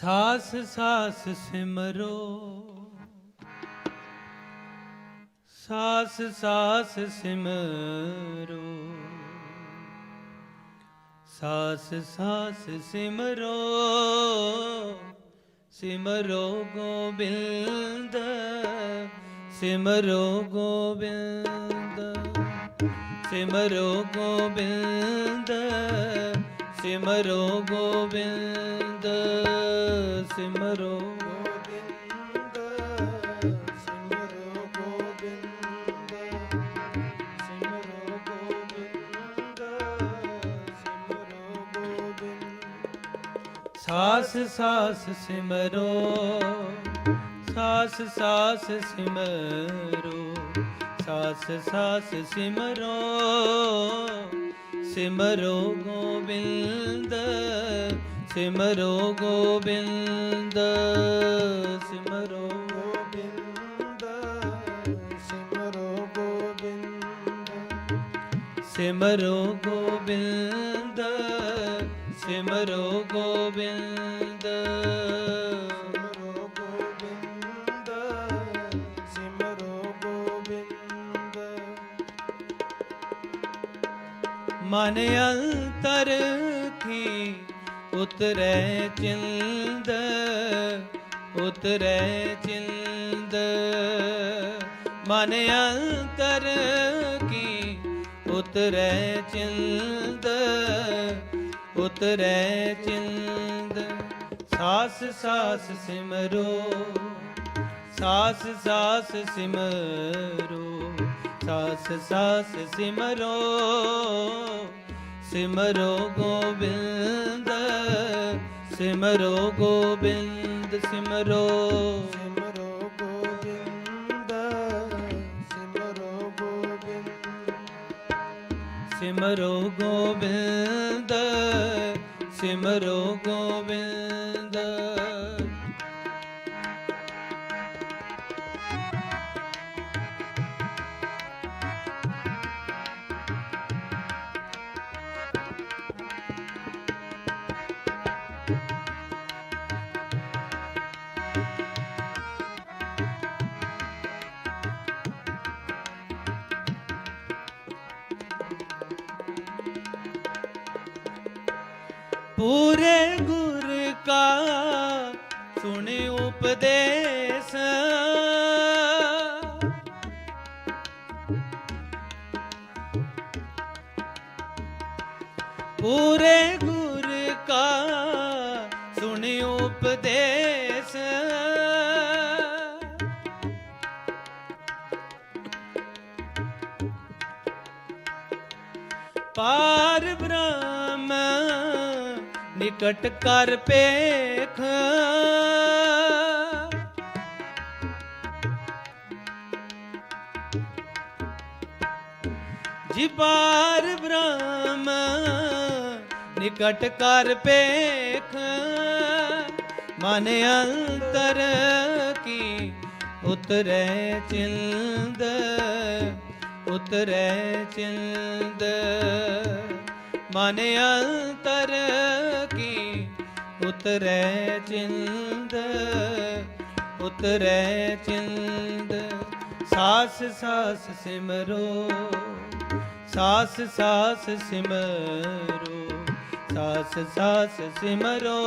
ਸਾਸ ਸਾਸ ਸਿਮਰੋ। ਸਾਸ ਸਾਸ ਸਿਮਰੋ। ਸਾਸ ਸਾਸ ਸਿਮਰੋ। ਸਿਮਰੋ ਗੋਬਿੰਦ। ਸਿਮਰੋ ਗੋਬਿੰਦ। ਸਿਮਰੋ ਗੋਬਿੰਦ। ਸਿਮਰੋ ਗੋਬਿੰਦ ਸਿਮਰੋ ਗੋਬਿੰਦ ਸਿਮਰੋ ਗੋਬਿੰਦ ਸਿਮਰੋ ਗੋਬਿੰਦ ਸਿਮਰੋ ਗੋਬਿੰਦ। ਸਾਸ ਸਾਸ ਸਿਮਰੋ, ਸਾਸ ਸਾਸ ਸਿਮਰੋ, ਸਾਸ ਸਾਸ ਸਿਮਰੋ। ਸਿਮਰੋ ਗੋਬਿੰਦ ਸਿਮਰੋ ਗੋਬਿੰਦ ਸਿਮਰੋ ਗੋਬਿੰਦ ਸਿਮਰੋ ਗੋਬਿੰਦ ਸਿਮਰੋ ਗੋਬਿੰਦ ਸਿਮਰੋ ਗੋਬਿੰਦ ਮਨ ਅੰਤਰ ਕੀ ਉਤਰੈ ਚਿੰਦ ਉਤਰੈ ਚਿੰਦ। ਮਨ ਅੰਤਰ ਕੀ ਉਤਰੈ ਚਿੰਦ ਉਤਰੈ ਚਿੰਦ। ਸਾਸ ਸਾਸ ਸਿਮਰੋ, ਸਾਸ ਸਾਸ ਸਿਮਰੋ, ਸਾਸ ਸਾਸ ਸਿਮਰੋ। ਸਿਮਰੋ ਗੋਬਿੰਦ ਸਿਮਰੋ ਗੋਬਿੰਦ ਸਿਮਰੋ। ਸਿਮਰੋ ਗੋਬਿੰਦ ਸਿਮਰੋ ਗੋਬਿੰਦ। ਸਿਮਰੋ ਗੋਬਿੰਦ ਸਿਮਰੋ ਗੋਬਿੰਦ। ਪੂਰੇ ਗੁਰ ਕਾ ਸੁਣੇ ਉਪਦੇਸ਼। ਪੂਰੇ ਗੁਰ ਕਾ ਸੁਣੇ ਉਪਦੇਸ਼। ਪਾਰ ਬ੍ਰਹਮ ਨਿਕਟ ਕਰ ਪੇਖ। ਜੀ ਪਾਰ ਬ੍ਰਹਮ ਨਿਕਟ ਕਰ ਪੇਖ। ਮਨ ਅੰਤਰ ਕੀ ਉਤਰੈ ਚਿੰਦ ਉਤਰੈ ਚਿੰਦ। ਮਨ ਅੰਤਰ ਕੀ? ਉਤਰੈ ਚਿੰਦ ਉਤਰੈ ਚਿੰਦ। ਸਾਸ ਸਾਸ ਸਿਮਰੋ, ਸਾਸ ਸਾਸ ਸਿਮਰੋ, ਸਾਸ ਸਾਸ ਸਿਮਰੋ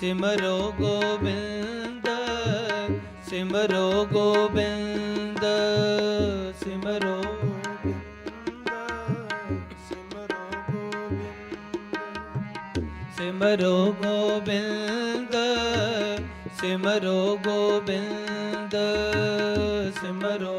ਸਿਮਰੋ ਗੋਬਿੰਦ ਸਿਮਰੋ ਗੋਬਿੰਦ, ਸਿਮਰੋ ਸਿਮਰੋ ਗੋਬਿੰਦ ਸਿਮਰੋ ਗੋਬਿੰਦ ਸਿਮਰੋ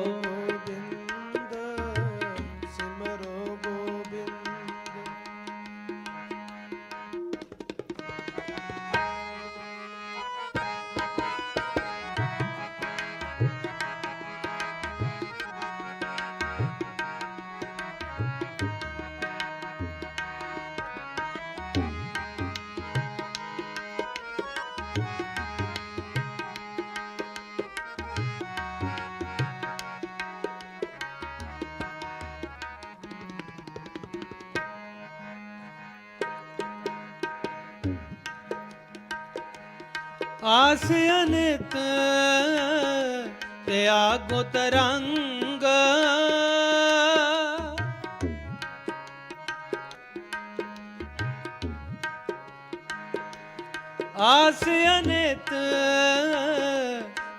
ਆਸ ਅਨਿਤ ਤੇ ਆਗੋ ਤਰੰਗ। ਆਸ ਅਨਿਤ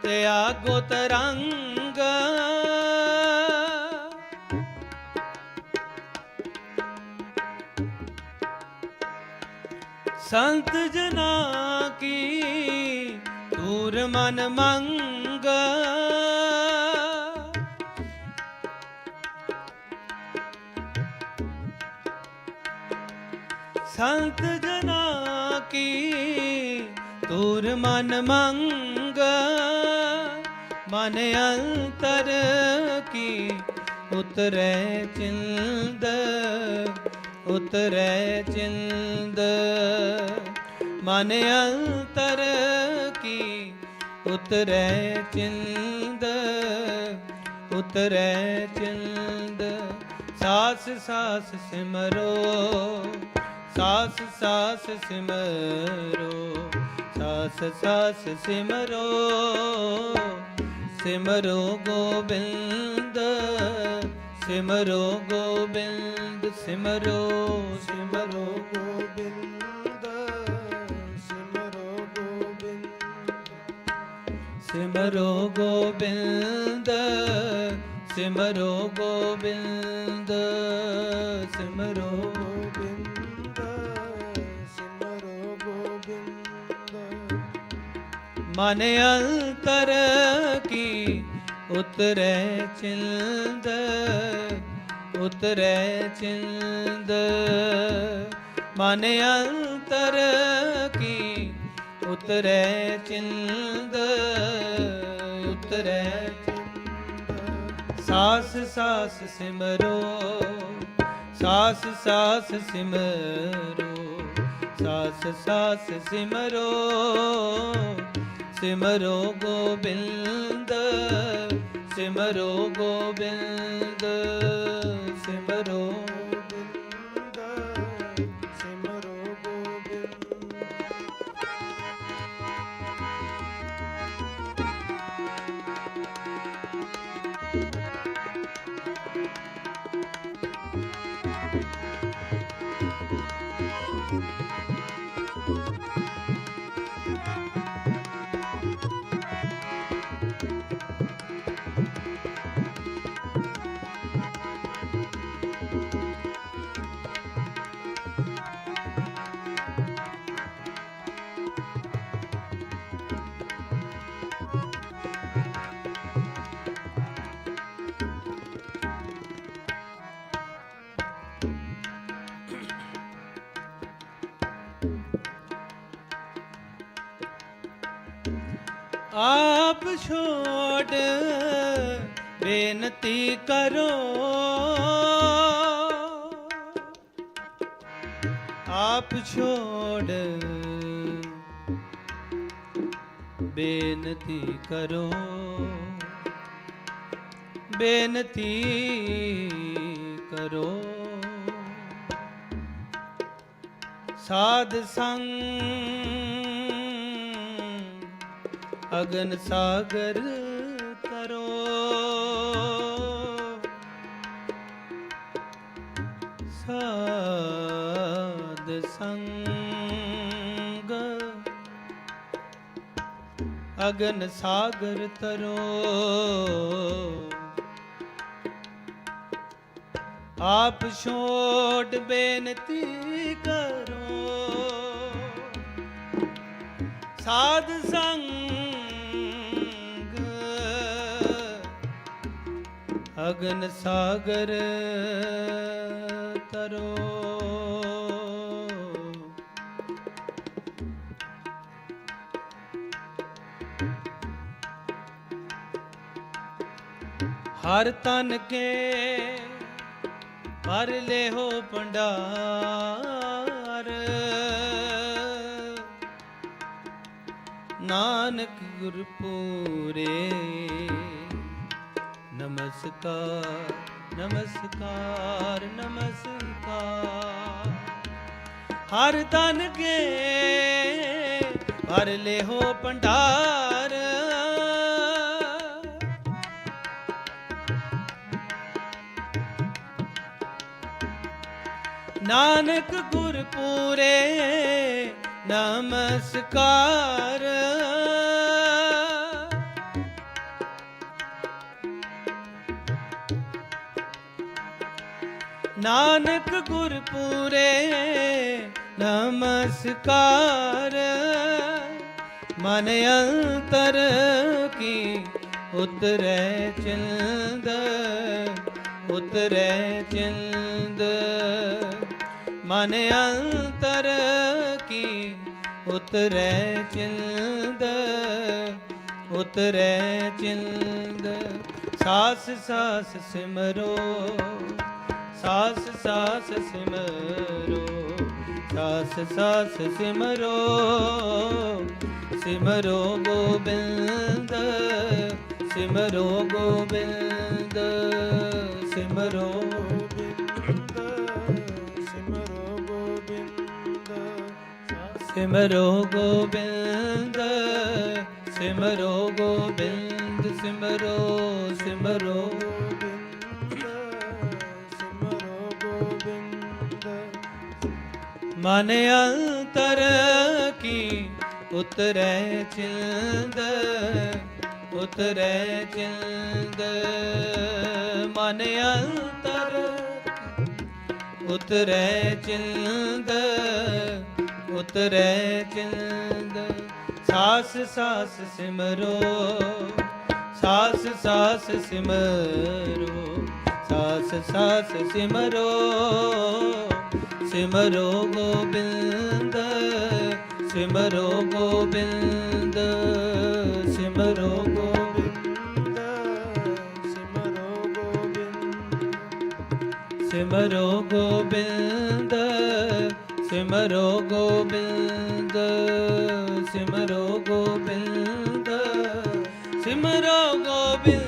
ਤੇ ਆਗੋ ਤਰੰਗ। ਸੰਤ ਜਨਾ ਕੀ ਦੂਰ ਮਨ ਮੰਗ। ਸੰਤ ਜਨਾ ਕੀ ਦੂਰ ਮਨ ਮੰਗ। ਮਨ ਅੰਤਰ ਕੀ ਉਤਰੈ ਚਿੰਦ। ਉਤਰੈ ਚਿੰਦ। ਮਨ ਅੰਤਰ ਕੀ ਉਤਰੈ ਚਿੰਦ? ਉਤਰੈ ਚਿੰਦ। ਸਾਸ ਸਾਸ ਸਿਮਰੋ, ਸਾਸ ਸਾਸ ਸਿਮਰੋ, ਸਾਸ ਸਾਸ ਸਿਮਰੋ ਸਿਮਰੋ ਗੋਬਿੰਦ। ਸਿਮਰੋ ਗੋਬਿੰਦ, ਸਿਮਰੋ ਸਿਮਰੋ ਗੋਬਿੰਦ ਸਿਮਰੋ ਗੋਬਿੰਦ ਸਿਮਰੋ ਗੋਬਿੰਦ ਸਿਮਰੋ ਗੋਬਿੰਦ ਸਿਮਰੋ ਗੋਬਿੰਦ ਸਿਮਰੋ ਗੋਬਿੰਦ। ਮਨ ਅੰਤਰ ਕੀ ਉਤਰੈ ਚਿੰਦ ਉਤਰੈ ਚਿੰਦ। ਮਨ ਅੰਤਰ ਕੀ? ਉਤਰੈ ਚਿੰਦ, ਉਤਰੈ ਸਾਸ ਸਾਸ ਸਿਮਰੋ, ਸਾਸ ਸਾਸ ਸਿਮਰੋ, ਸਾਸ ਸਾਸ ਸਿਮਰੋ। ਸਿਮਰੋ ਗੋਬਿੰਦ ਸਿਮਰੋ ਗੋਬਿੰਦ ਸਿਮਰੋ ਆਪ ਛੋੜ ਬੇਨਤੀ ਕਰੋ। ਆਪ ਛੋੜ ਬੇਨਤੀ ਕਰੋ। ਬੇਨਤੀ ਕਰੋ। ਸਾਧ ਸੰਗ ਅਗਨ ਸਾਗਰ ਤਰੋ। ਸਾਧ ਸੰਗ ਅਗਨ ਸਾਗਰ ਤਰੋ। ਆਪ ਛੋਟ ਬੇਨਤੀ ਕਰੋ। ਸਾਧ ਸੰਗ ਅਗਨ ਸਾਗਰ ਤਰੋ। ਹਰ ਤਨ ਕੇ ਭਰ ਲੈ ਹੋ ਭੰਡਾਰ। ਨਾਨਕ ਗੁਰ ਪੂਰੇ ਨਮਸਕਾਰ ਨਮਸਕਾਰ ਨਮਸਕਾਰ ਹਰ ਤਨ ਕੇ ਭਰ ਲਿਓ ਭੰਡਾਰ ਨਾਨਕ ਗੁਰ ਪੂਰੇ ਨਮਸਕਾਰ ਨਾਨਕ ਗੁਰ ਪੂਰੇ ਨਮਸਕਾਰ। ਮਨ ਅੰਤਰ ਕੀ ਉਤਰੈ ਚਿੰਦ ਉਤਰੈ ਚਿੰਦ। ਮਨ ਅੰਤਰ ਕੀ ਉਤਰੈ ਚਿੰਦ ਉਤਰੈ ਚਿੰਦ। ਸਾਸ ਸਾਸ ਸਿਮਰੋ। ਸਾਸ ਸਾਸ ਸਿਮਰੋ, ਸਾਸ ਸਾਸ ਸਿਮਰੋ ਸਿਮਰੋ ਗੋਬਿੰਦ ਸਿਮਰੋ ਗੋਬਿੰਦ ਸਿਮਰੋ ਗੋਬਿੰਦ ਸਿਮਰੋ ਗੋਬਿੰਦ ਸਿਮਰੋ ਗੋਬਿੰਦ ਸਿਮਰੋ ਗੋਬਿੰਦ ਸਿਮਰੋ ਮਨ ਅੰਤਰ ਕੀ? ਉਤਰੈ ਚਿੰਦ ਉਤਰੈ ਚਿੰਦ। ਮਨ ਅੰਤਰ, ਉਤਰੈ ਚਿੰਦ ਉਤਰੈ ਚਿੰਦ। ਸਾਸ ਸਾਸ ਸਿਮਰੋ, ਸਾਸ ਸਾਸ ਸਿਮਰੋ, ਸਾਸ ਸਾਸ ਸਿਮਰੋ। ਸਿਮਰੋ ਗੋਬਿੰਦ ਸਿਮਰੋ ਗੋਬਿੰਦ ਸਿਮਰੋ ਗੋਬਿੰਦ ਸਿਮਰੋ ਗੋਬਿੰਦ ਸਿਮਰੋ ਗੋਬਿੰਦ ਸਿਮਰੋ ਗੋਬਿੰਦ ਸਿਮਰੋ ਗੋਬਿੰਦ ਸਿਮਰੋ ਗੋਬਿੰਦ